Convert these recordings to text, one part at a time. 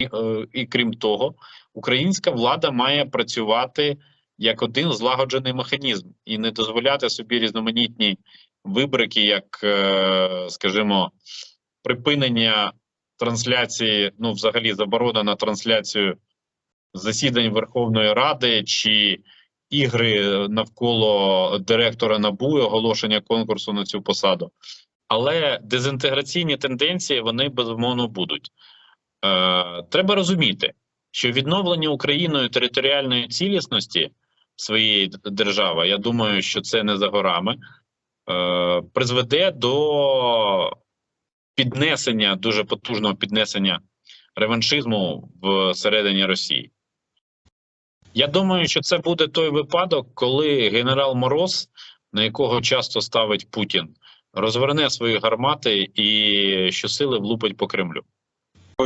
е, і крім того, українська влада має працювати як один злагоджений механізм і не дозволяти собі різноманітні вибрики, як, е, скажімо, припинення трансляції, ну, взагалі, заборона на трансляцію засідань Верховної Ради чи ігри навколо директора НАБУ і оголошення конкурсу на цю посаду. Але дезінтеграційні тенденції вони безумовно будуть. Е, треба розуміти, що відновлення Україною територіальної цілісності своєї держави, я думаю, що це не за горами, е, призведе до піднесення, дуже потужного піднесення реваншизму всередині Росії. Я думаю, що це буде той випадок, коли генерал Мороз, на якого часто ставить Путін, розверне свої гармати і щосили влупить по Кремлю.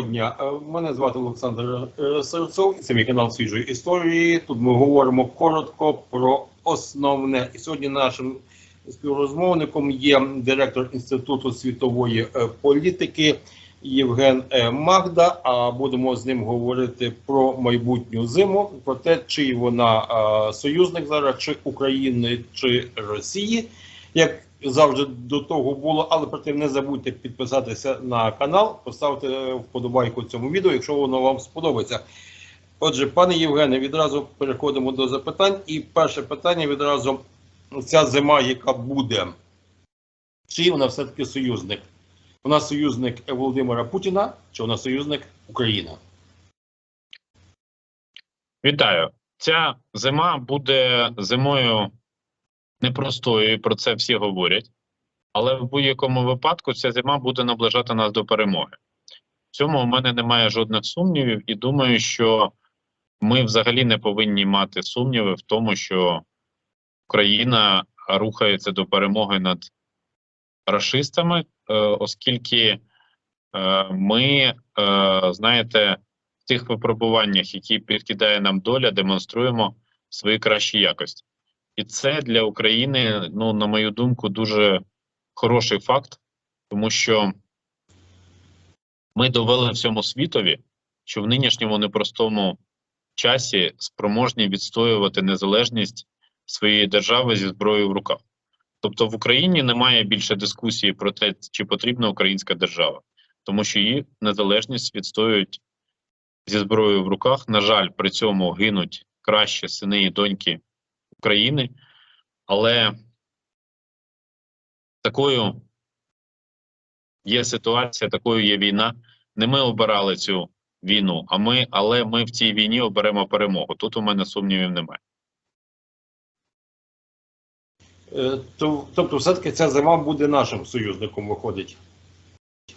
Дня. Е, Мене звати Олександр Серцов. Це мій канал свіжої історії. Тут ми говоримо коротко про основне. І сьогодні нашим співрозмовником є директор Інституту світової е, політики Євген е, Магда. А будемо з ним говорити про майбутню зиму, про те, чи вона союзник зараз, чи України, чи Росії. Як завжди до того було, але проте не забудьте підписатися на канал, поставити вподобайку цьому відео, якщо воно вам сподобається. Отже, пане Євгене, відразу переходимо до запитань. І перше питання відразу: ця зима, яка буде, чи вона все-таки союзник? Вона союзник Володимира Путіна, чи вона союзник України? Вітаю! Ця зима буде зимою непростою, і про це всі говорять. Але в будь-якому випадку ця зима буде наближати нас до перемоги. В цьому у мене немає жодних сумнівів, і думаю, що ми взагалі не повинні мати сумніви в тому, що Україна рухається до перемоги над рашистами, е, оскільки е, ми, е, знаєте, в тих випробуваннях, які підкидає нам доля, демонструємо свої кращі якості. І це для України, ну, на мою думку, дуже хороший факт, тому що ми довели всьому світові, що в нинішньому непростому часі спроможні відстоювати незалежність своєї держави зі зброєю в руках. Тобто в Україні немає більше дискусії про те, чи потрібна українська держава, тому що її незалежність відстоюють зі зброєю в руках. На жаль, при цьому гинуть кращі сини і доньки України, але такою є ситуація, такою є війна. Не ми обирали цю війну, а ми, але ми в цій війні оберемо перемогу. Тут у мене сумнівів немає. Е, Тобто, все-таки ця зима буде нашим союзником, виходить. З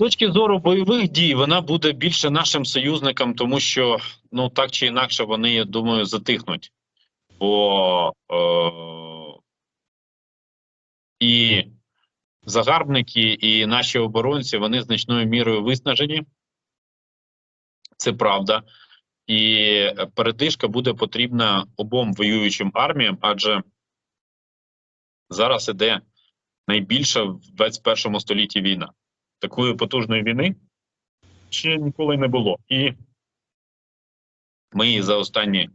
точки зору бойових дій, вона буде більше нашим союзникам, тому що ну так чи інакше вони, я думаю, затихнуть. Бо е- і загарбники, і наші оборонці вони значною мірою виснажені. Це правда. І передишка буде потрібна обом воюючим арміям, адже зараз іде найбільша в 21 столітті війна такої потужної війни ще ніколи не було. І ми за останні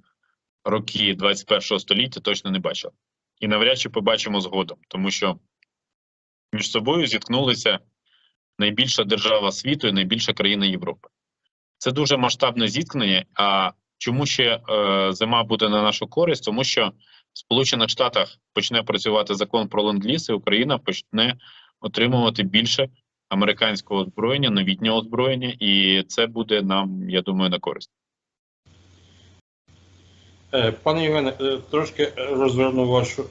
роки 21 століття точно не бачили. І навряд чи побачимо згодом, тому що між собою зіткнулися найбільша держава світу і найбільша країна Європи. Це дуже масштабне зіткнення. А чому ще е, зима буде на нашу користь? Тому що в Сполучених Штатах почне працювати закон про ленд-ліз, і Україна почне отримувати більше американського озброєння, новітнього озброєння, і це буде нам, я думаю, на користь. Е, Пане Євгене, е, трошки розверну вашу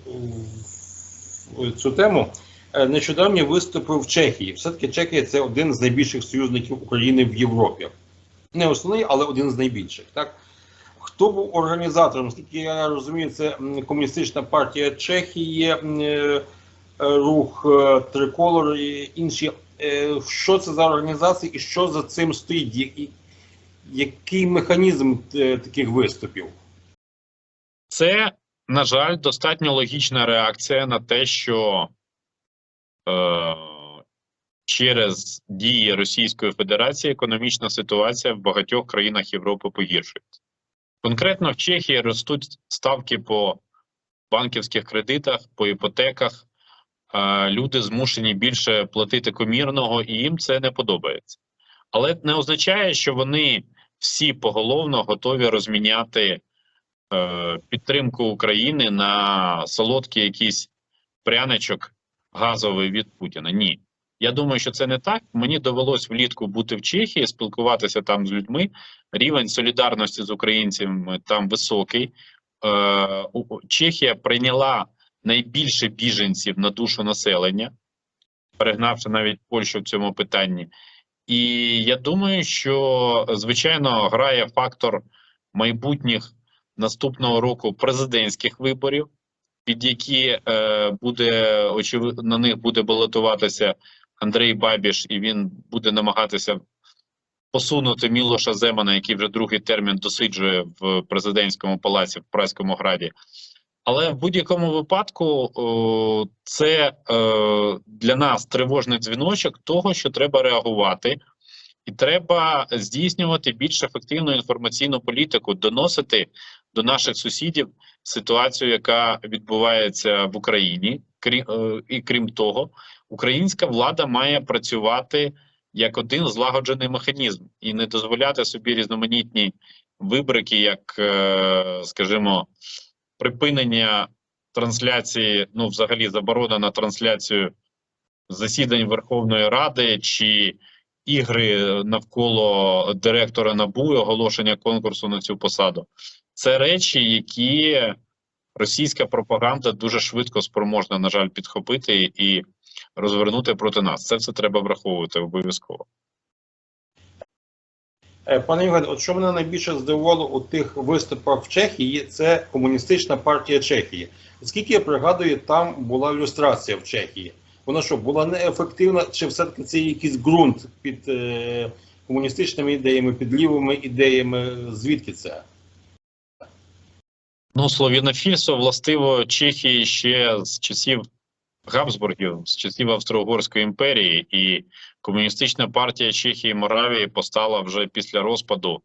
цю тему. Е, Нещодавні виступи в Чехії. Все-таки Чехія це один з найбільших союзників України в Європі. Не основний, але один з найбільших. Так? Хто був організатором? Скільки я розумію, це комуністична партія Чехії, рух е, Триколор і інші. Е, Що це за організації і що за цим стоїть? Який механізм е, таких виступів? Це, на жаль, достатньо логічна реакція на те, що е, через дії Російської Федерації економічна ситуація в багатьох країнах Європи погіршується. Конкретно в Чехії ростуть ставки по банківських кредитах, по іпотеках. Е, Люди змушені більше платити комірного, і їм це не подобається. Але не означає, що вони всі поголовно готові розміняти е, підтримку України на солодкий якийсь пряничок газовий від Путіна. Ні. Я думаю, що це не так. Мені довелось влітку бути в Чехії, спілкуватися там з людьми. Рівень солідарності з українцями там високий. Е, Чехія прийняла найбільше біженців на душу населення, перегнавши навіть Польщу в цьому питанні. І я думаю, що звичайно грає фактор майбутніх наступного року президентських виборів, під які е, буде очевидно на них буде балотуватися Андрій Бабіш, і він буде намагатися посунути Мілоша Земана, який вже другий термін досиджує в президентському палаці в Праському граді. Але в будь-якому випадку це е, для нас тривожний дзвіночок того, що треба реагувати, і треба здійснювати більш ефективну інформаційну політику, доносити до наших сусідів ситуацію, яка відбувається в Україні. Крім е, і крім того, українська влада має працювати як один злагоджений механізм і не дозволяти собі різноманітні вибрики, як, е, скажімо, припинення трансляції, ну, взагалі, заборона на трансляцію засідань Верховної Ради чи ігри навколо директора НАБУ і оголошення конкурсу на цю посаду. Це речі, які російська пропаганда дуже швидко спроможна, на жаль, підхопити і розвернути проти нас. Це все треба враховувати обов'язково. Е, Пане Євген, от що мене найбільше здивувало у тих виступах в Чехії, це комуністична партія Чехії. Оскільки я пригадую, там була ілюстрація в Чехії. Вона що була неефективна, чи все-таки це якийсь ґрунт під е, комуністичними ідеями, під лівими ідеями? Звідки це? Ну, слов'янофільство властиво Чехії ще з часів Габсбургів, з часів Австро-Угорської імперії, і комуністична партія Чехії і Моравії постала вже після розпаду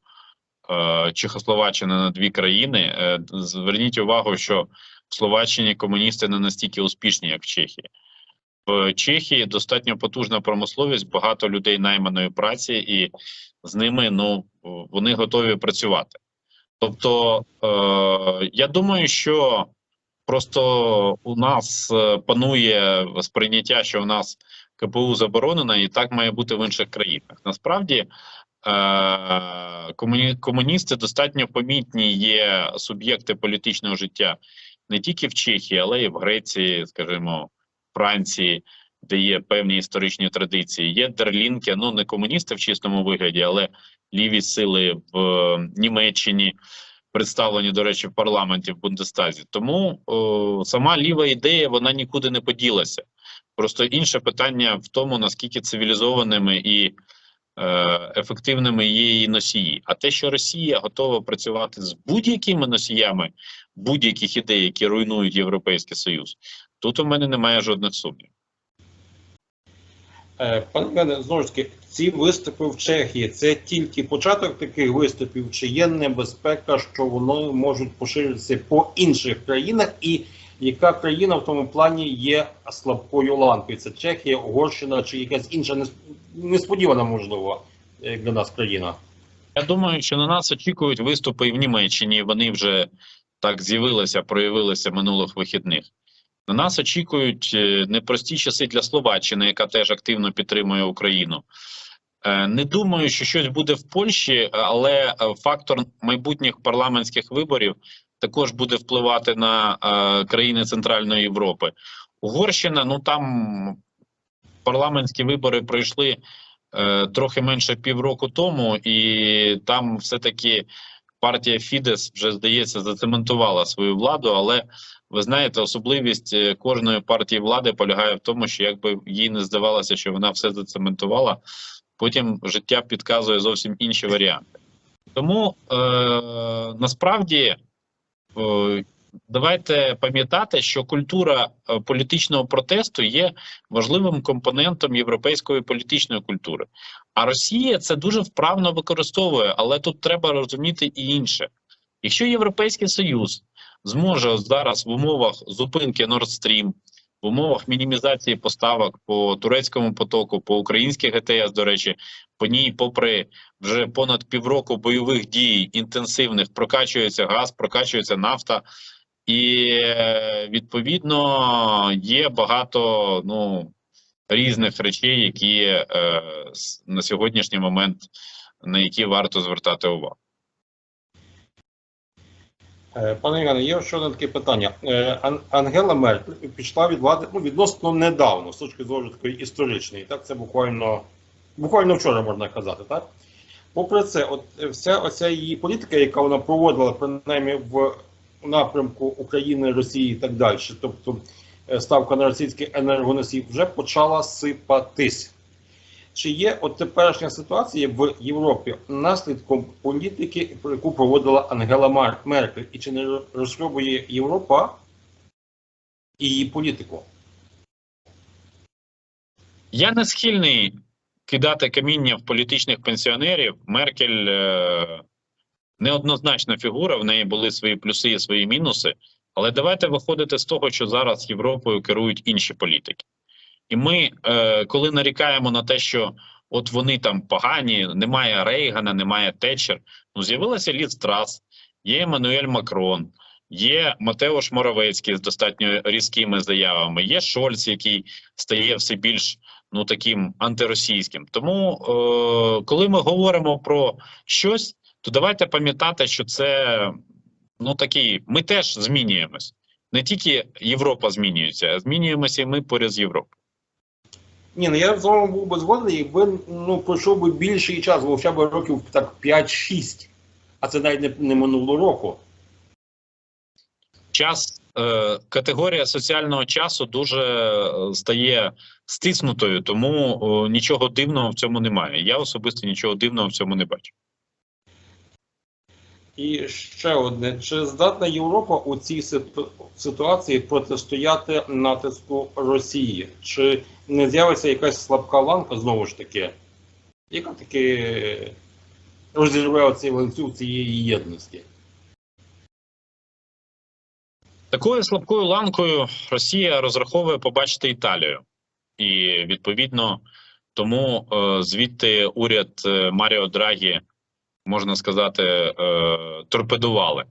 е, Чехословаччини на дві країни. Е, зверніть увагу, що в Словаччині комуністи не настільки успішні, як в Чехії. В Чехії достатньо потужна промисловість, багато людей найманої праці, і з ними ну вони готові працювати. Тобто, е, я думаю, що просто у нас е, панує сприйняття, що у нас КПУ заборонена, і так має бути в інших країнах. Насправді е, комуні, комуністи достатньо помітні є суб'єкти політичного життя не тільки в Чехії, але й в Греції, скажімо, Франції, де є певні історичні традиції. Є дерлінки, ну не комуністи в чистому вигляді, але ліві сили в е, Німеччині представлені, до речі, в парламенті в Бундестазі. Тому о, сама ліва ідея вона нікуди не поділася. Просто інше питання в тому, наскільки цивілізованими і е, ефективними є її носії. А те, що Росія готова працювати з будь-якими носіями будь-яких ідей, які руйнують Європейський Союз, тут у мене немає жодних сумнівів. Е, Пане Євгене, знову ж таки, ці виступи в Чехії це тільки початок таких виступів, чи є небезпека, що вони можуть поширитися по інших країнах, і яка країна в тому плані є слабкою ланкою? Це Чехія, Угорщина чи якась інша несподівана, можливо, е, для нас країна? Я думаю, що на нас очікують виступи і в Німеччині. Вони вже так з'явилися, проявилися минулих вихідних. На нас очікують е, непрості часи для Словаччини, яка теж активно підтримує Україну. Е, Не думаю, що щось буде в Польщі, але е, фактор майбутніх парламентських виборів також буде впливати на країни Центральної Європи. Угорщина, ну там парламентські вибори пройшли трохи менше півроку тому, і там все-таки партія Фідес вже здається зацементувала свою владу. Але ви знаєте, особливість е, кожної партії влади полягає в тому, що якби їй не здавалося, що вона все зацементувала, потім життя підказує зовсім інші варіанти. Тому е, насправді е, давайте пам'ятати, що культура е, політичного протесту є важливим компонентом європейської політичної культури. А Росія це дуже вправно використовує, але тут треба розуміти і інше. Якщо Європейський Союз зможе зараз в умовах зупинки Nord Stream, в умовах мінімізації поставок по турецькому потоку, по українській ГТС, до речі, по ній, попри вже понад півроку бойових дій інтенсивних, прокачується газ, прокачується нафта, і е, відповідно є багато ну різних речей, які е, на сьогоднішній момент на які варто звертати увагу. Е, Пане Іване, є ще одне таке питання. Е, Ангела Меркель пішла від влади ну, відносно недавно, з точки зору такої історичної. Так, це буквально, буквально вчора можна казати, так? Попри це, от е, вся оця її політика, яка вона проводила, принаймні в напрямку України, Росії і так далі, тобто ставка на російський енергоносій, вже почала сипатись. Чи є от теперішня ситуація в Європі наслідком політики, про яку проводила Ангела Меркель, і чи не розробує Європа її політику? Я не схильний кидати каміння в політичних пенсіонерів. Меркель е, неоднозначна фігура, в неї були свої плюси і свої мінуси. Але давайте виходити з того, що зараз Європою керують інші політики. І ми, е, коли нарікаємо на те, що от вони там погані, немає Рейгана, немає Тетчер, ну з'явилася Ліз Трас, є Еммануель Макрон, є Матеуш Моровецький з достатньо різкими заявами, є Шольц, який стає все більш ну таким антиросійським. Тому, е, коли ми говоримо про щось, то давайте пам'ятати, що це ну такий, ми теж змінюємось. Не тільки Європа змінюється, а змінюємося і ми поряд з Європою. Ні, ну я з вами був би згоден, якби ну, пройшов би більший час, бо хоча б років так 5-6, а це навіть не, не минулого року. Час е, категорія соціального часу дуже е, стає стиснутою, тому е, нічого дивного в цьому немає. Я особисто нічого дивного в цьому не бачу. І ще одне: чи здатна Європа у цій ситуації протистояти натиску Росії? Чи не з'явиться якась слабка ланка знову ж таки, яка таки розірве оцей ланцюг цієї єдності? Такою слабкою ланкою Росія розраховує побачити Італію, і відповідно тому е, звідти уряд е, Маріо Драгі, можна сказати, е, торпедували,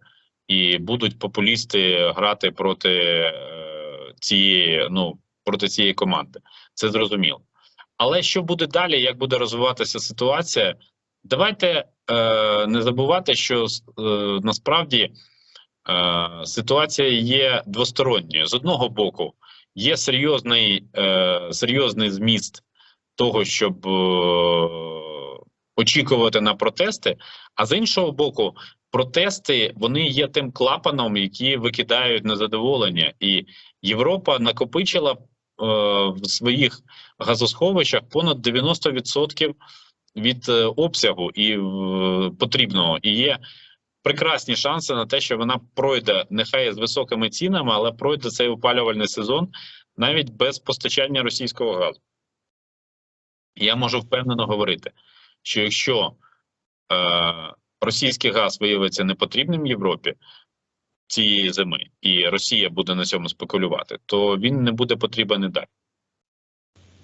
і будуть популісти грати проти е, цієї, ну проти цієї команди. Це зрозуміло. Але що буде далі? Як буде розвиватися ситуація? Давайте е, не забувати, що е, насправді. Е, ситуація є двосторонньою. З одного боку, є серйозний, е, серйозний зміст того, щоб е, очікувати на протести. А з іншого боку, протести вони є тим клапаном, які викидають незадоволення, і Європа накопичила е, в своїх газосховищах понад 90% від е, обсягу і е, потрібного і є прекрасні шанси на те, що вона пройде нехай з високими цінами, але пройде цей опалювальний сезон навіть без постачання російського газу. Я можу впевнено говорити, що якщо е, російський газ виявиться непотрібним Європі цієї зими, і Росія буде на цьому спекулювати, то він не буде потрібен і далі.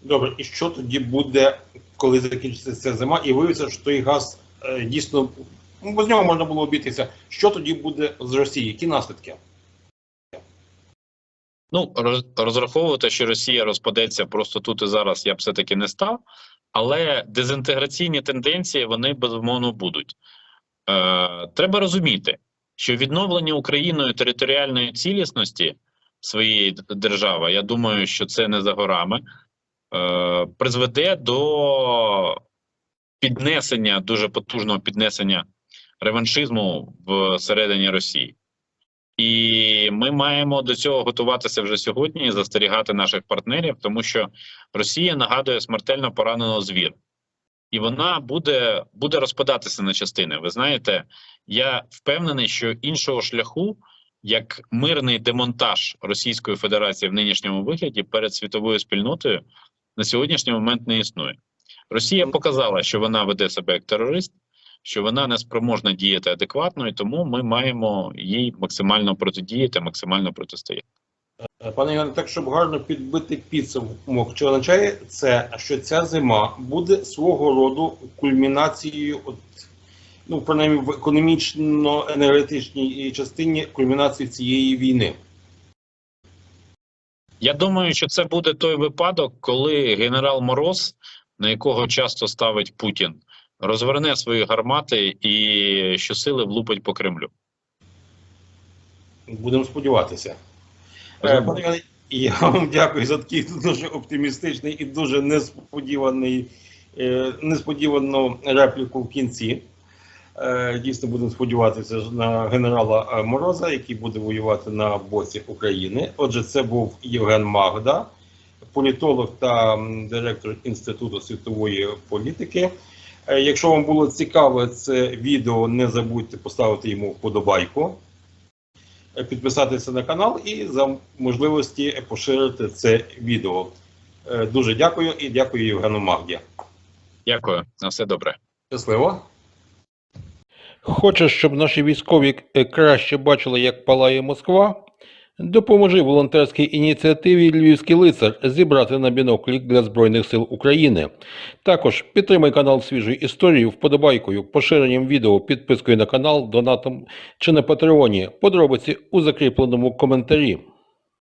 Добре, і що тоді буде, коли закінчиться ця зима, і виявиться, що той газ е, дійсно ну, без нього можна було обійтися. Що тоді буде з Росії? Які наслідки? Ну, роз, розраховувати, що Росія розпадеться просто тут і зараз, я б все-таки не став. Але дезінтеграційні тенденції вони безумовно будуть. Е, треба розуміти, що відновлення Україною територіальної цілісності своєї держави, я думаю, що це не за горами, е, призведе до піднесення, дуже потужного піднесення реваншизму всередині Росії. І ми маємо до цього готуватися вже сьогодні і застерігати наших партнерів, тому що Росія нагадує смертельно пораненого звір, і вона буде, буде розпадатися на частини. Ви знаєте, я впевнений, що іншого шляху як мирний демонтаж Російської Федерації в нинішньому вигляді перед світовою спільнотою на сьогоднішній момент не існує. Росія показала, що вона веде себе як терорист, що вона не спроможна діяти адекватно, і тому ми маємо їй максимально протидіяти, максимально протистояти. Е, Пане Іване, так щоб гарно підбити підсумок, чи означає це, що ця зима буде свого роду кульмінацією, от, ну, принаймні в економічно-енергетичній частині кульмінації цієї війни? Я думаю, що це буде той випадок, коли генерал Мороз, на якого часто ставить Путін, розверне свої гармати і щосили влупить по Кремлю. Будемо сподіватися. Е, Пане я вам дякую за такий дуже оптимістичний і дуже несподіваний, е, несподівану репліку в кінці. Е, Дійсно, будемо сподіватися на генерала е, Мороза, який буде воювати на боці України. Отже, це був Євген Магда, політолог та директор Інституту світової політики. Е, Якщо вам було цікаве це відео, не забудьте поставити йому вподобайку, е, підписатися на канал і за можливості поширити це відео. Е, Дуже дякую і дякую Євгену Магді. Дякую, на все добре. Щасливо! Хочеш, щоб наші військові краще бачили, як палає Москва? Допоможи волонтерській ініціативі Львівський лицар зібрати на біноклік для Збройних сил України. Також підтримай канал свіжої історії вподобайкою, поширенням відео, підпискою на канал, донатом чи на Патреоні. Подробиці у закріпленому коментарі.